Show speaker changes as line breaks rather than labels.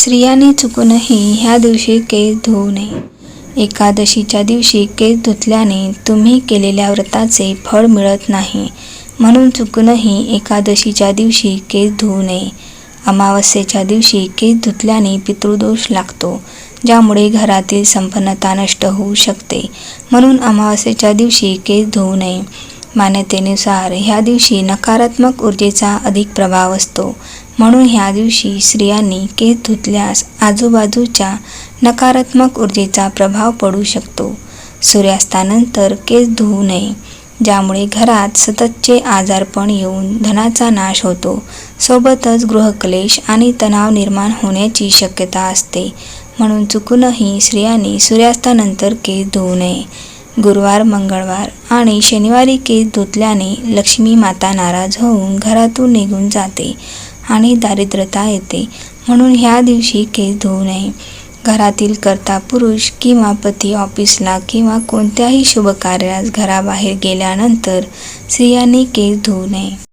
स्त्रियाने चुकूनही ह्या दिवशी केस धुवू नये. एकादशीच्या दिवशी केस धुतल्याने तुम्ही केलेल्या व्रताचे फळ मिळत नाही. म्हणून चुकूनही एकादशीच्या दिवशी केस धुवू नये. अमावस्येच्या दिवशी केस धुतल्याने पितृदोष लागतो ज्यामुळे घरातील संपन्नता नष्ट होऊ शकते. म्हणून अमावस्येच्या दिवशी केस धुवू नये. मान्यतेनुसार ह्या दिवशी नकारात्मक ऊर्जेचा अधिक प्रभाव असतो. म्हणून ह्या दिवशी स्त्रियांनी केस धुतल्यास आजूबाजूच्या नकारात्मक ऊर्जेचा प्रभाव पडू शकतो. सूर्यास्तानंतर केस धुवू नये ज्यामुळे घरात सततचे आजारपण येऊन धनाचा नाश होतो. सोबतच गृहक्लेश आणि तणाव निर्माण होण्याची शक्यता असते. म्हणून चुकूनही स्त्रियांनी सूर्यास्तानंतर केस धुवू नये. गुरुवार मंगळवार आणि शनिवारी केस धुतल्याने लक्ष्मी माता नाराज होऊन घरातून निघून जाते आणि दारिद्र्यता येते. म्हणून ह्या दिवशी केस धुवू नये. घरातील कर्ता पुरुष किंवा पती ऑफिसला किंवा कोणत्याही शुभ कार्यास घराबाहेर गेल्यानंतर स्त्रियांनी केस धुवू नये.